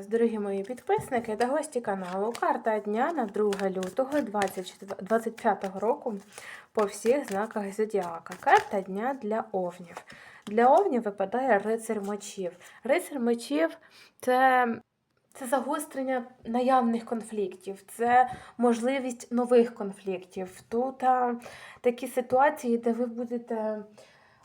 вас, дорогі мої підписники та гості каналу. Карта дня на 2 лютого 2025 року по всіх знаках зодіака. Карта дня для овнів. Для овнів випадає рицар мечів. Рицар мечів це, це загострення наявних конфліктів, це можливість нових конфліктів. Тут а, такі ситуації, де ви будете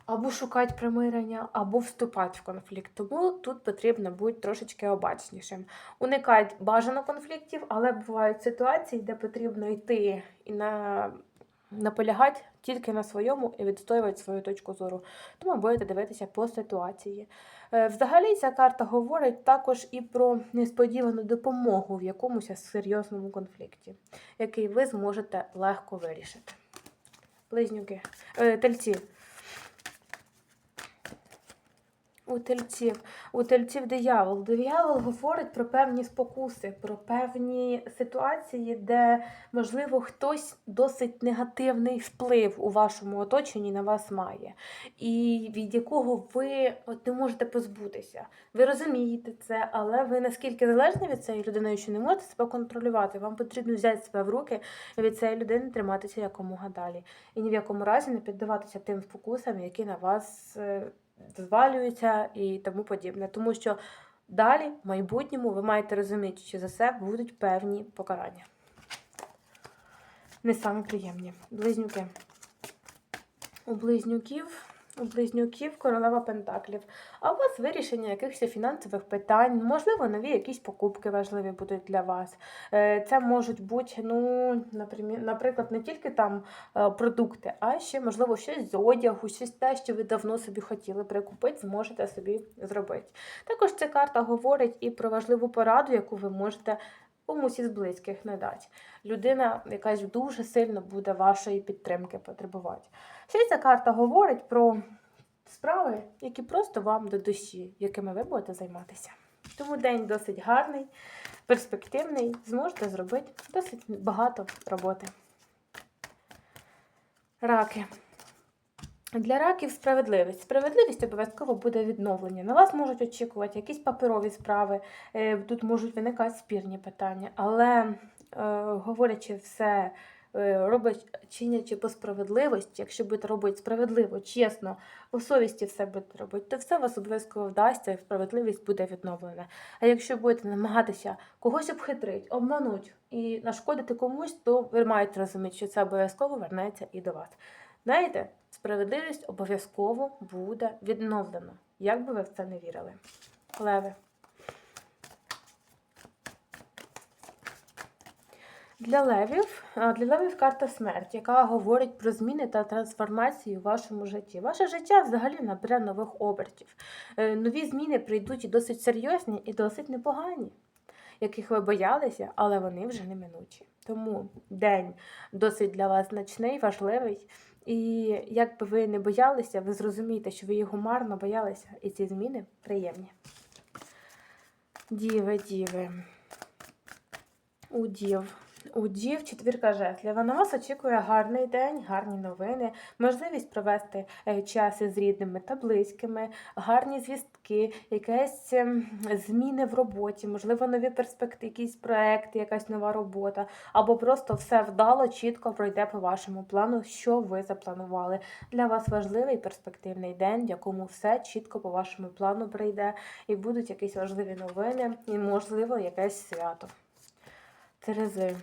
або шукати примирення, або вступати в конфлікт. Тому тут потрібно бути трошечки обачнішим. Уникати бажано конфліктів, але бувають ситуації, де потрібно йти і на... наполягати тільки на своєму і відстоювати свою точку зору. Тому будете дивитися по ситуації. Е, Взагалі, ця карта говорить також і про несподівану допомогу в якомусь серйозному конфлікті, який ви зможете легко вирішити. Близнюки, е, тельці. У тельців, диявол. Диявол говорить про певні спокуси, про певні ситуації, де, можливо, хтось досить негативний вплив у вашому оточенні на вас має, і від якого ви от не можете позбутися. Ви розумієте це, але ви наскільки залежні від цієї людини, що не можете себе контролювати, вам потрібно взяти себе в руки і від цієї людини триматися якомога далі. І ні в якому разі не піддаватися тим спокусам, які на вас. Звалюються і тому подібне. Тому що далі, в майбутньому, ви маєте розуміти, що за це будуть певні покарання. Не саме приємні. Близнюки. У близнюків. Близнюків королева Пентаклів. А у вас вирішення якихось фінансових питань, можливо, нові якісь покупки важливі будуть для вас. Е, Це можуть бути, ну, наприклад, не тільки там е, продукти, а ще, можливо, щось з одягу, щось те, що ви давно собі хотіли прикупити, зможете собі зробити. Також ця карта говорить і про важливу пораду, яку ви можете комусь із близьких надати. Людина якась дуже сильно буде вашої підтримки потребувати. Ще ця карта говорить про справи, які просто вам до душі, якими ви будете займатися. Тому день досить гарний, перспективний, зможете зробити досить багато роботи. Раки. Для раків справедливість. Справедливість обов'язково буде відновлення. На вас можуть очікувати якісь паперові справи, е, тут можуть виникати спірні питання, але е, говорячи все, е, робить, чинячи по справедливості, якщо будете робити справедливо, чесно, по совісті все будете робити, то все вас обов'язково вдасться і справедливість буде відновлена. А якщо будете намагатися когось обхитрити, обманути і нашкодити комусь, то ви маєте розуміти, що це обов'язково вернеться і до вас. Знаєте, справедливість обов'язково буде відновлена, як би ви в це не вірили. Леви. Для левів, для левів карта смерть, яка говорить про зміни та трансформації у вашому житті. Ваше життя взагалі набере нових обертів. Е, Нові зміни прийдуть і досить серйозні і досить непогані, яких ви боялися, але вони вже не минучі. Тому день досить для вас значний, важливий. І як би ви не боялися, ви зрозумієте, що ви його марно боялися, і ці зміни приємні. Діви, діви. У дів. У дів четвірка жезлів. На вас очікує гарний день, гарні новини, можливість провести е, час із рідними та близькими, гарні звістки, якісь ем, зміни в роботі, можливо, нові перспективи, якісь проекти, якась нова робота, або просто все вдало, чітко пройде по вашому плану, що ви запланували. Для вас важливий перспективний день, в якому все чітко по вашому плану прийде, і будуть якісь важливі новини, і, можливо, якесь свято. Терези.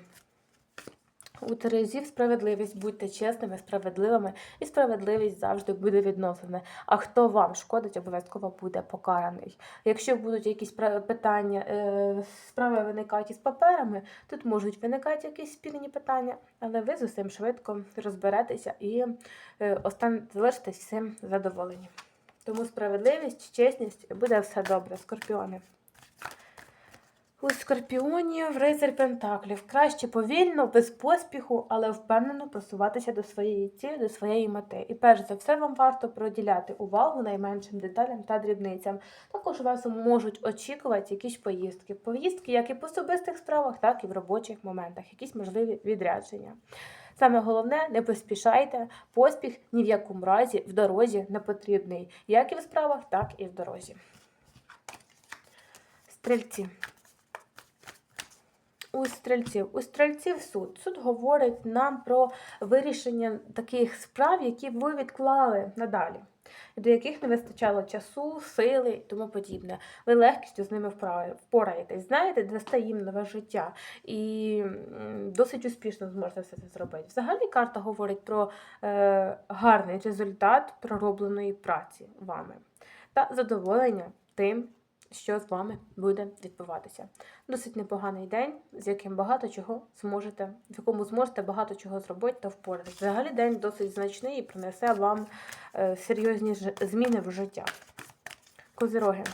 У Терезів справедливість, будьте чесними, справедливими, і справедливість завжди буде відновлена. А хто вам шкодить, обов'язково буде покараний. Якщо будуть якісь питання, е, справи виникають із паперами, тут можуть виникати якісь спірні питання, але ви з усім швидко розберетеся і е, залишитесь всім задоволені. Тому справедливість, чесність буде все добре, скорпіони. У скорпіонів рицар Пентаклів. Краще повільно, без поспіху, але впевнено просуватися до своєї цілі, до своєї мети. І перш за все вам варто приділяти увагу найменшим деталям та дрібницям. Також вас можуть очікувати якісь поїздки. Поїздки як і по особистих справах, так і в робочих моментах, якісь можливі відрядження. Саме головне, не поспішайте, поспіх ні в якому разі в дорозі не потрібний, як і в справах, так і в дорозі. Стрільці. У стрільців. У стрільців суд. Суд говорить нам про вирішення таких справ, які ви відклали надалі, до яких не вистачало часу, сили і тому подібне. Ви легкістю з ними впораєтесь. Знаєте, дасте їм нове життя і досить успішно зможете все це зробити. Взагалі карта говорить про е, гарний результат проробленої праці вами та задоволення тим, що з вами буде відбуватися. Досить непоганий день, з яким багато чого зможете, в якому зможете багато чого зробити та впоратись. Взагалі день досить значний і принесе вам е, серйозні зміни в життя. Козироги.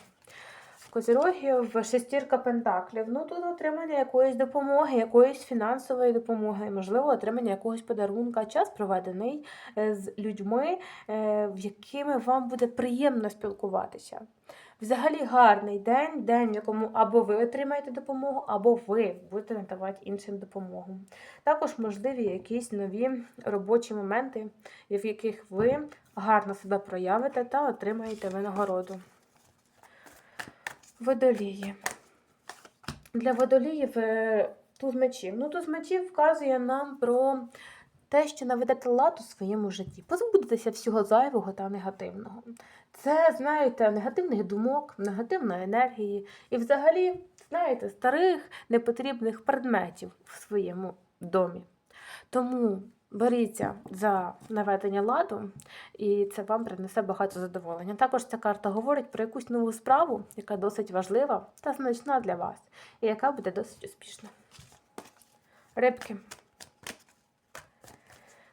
Козирогів шестірка пентаклів. Ну тут отримання якоїсь допомоги, якоїсь фінансової допомоги, можливо, отримання якогось подарунка. Час проведений е, з людьми, е, в якими вам буде приємно спілкуватися. Взагалі гарний день, день, в якому або ви отримаєте допомогу, або ви будете надавати іншим допомогу. Також можливі якісь нові робочі моменти, в яких ви гарно себе проявите та отримаєте винагороду. Водолії. Для водоліїв е, туз мечів. Ну, туз мечів вказує нам про те, що наведете лад у своєму житті. Позбудетеся всього зайвого та негативного. Це, знаєте, негативних думок, негативної енергії і взагалі, знаєте, старих непотрібних предметів в своєму домі. Тому беріться за наведення ладу, і це вам принесе багато задоволення. Також ця карта говорить про якусь нову справу, яка досить важлива та значна для вас, і яка буде досить успішна. Рибки.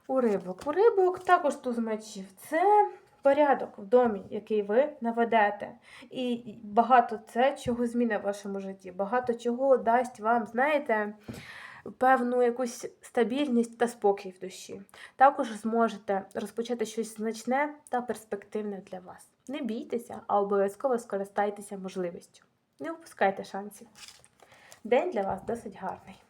У рибок. У рибок також туз мечів. Це порядок в домі, який ви наведете. І багато це чого змінить в вашому житті. Багато чого дасть вам, знаєте, певну якусь стабільність та спокій в душі. Також зможете розпочати щось значне та перспективне для вас. Не бійтеся, а обов'язково скористайтеся можливістю. Не упускайте шансів. День для вас досить гарний.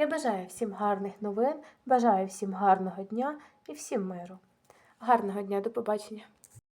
Я бажаю всім гарних новин, бажаю всім гарного дня і всім миру. Гарного дня, до побачення!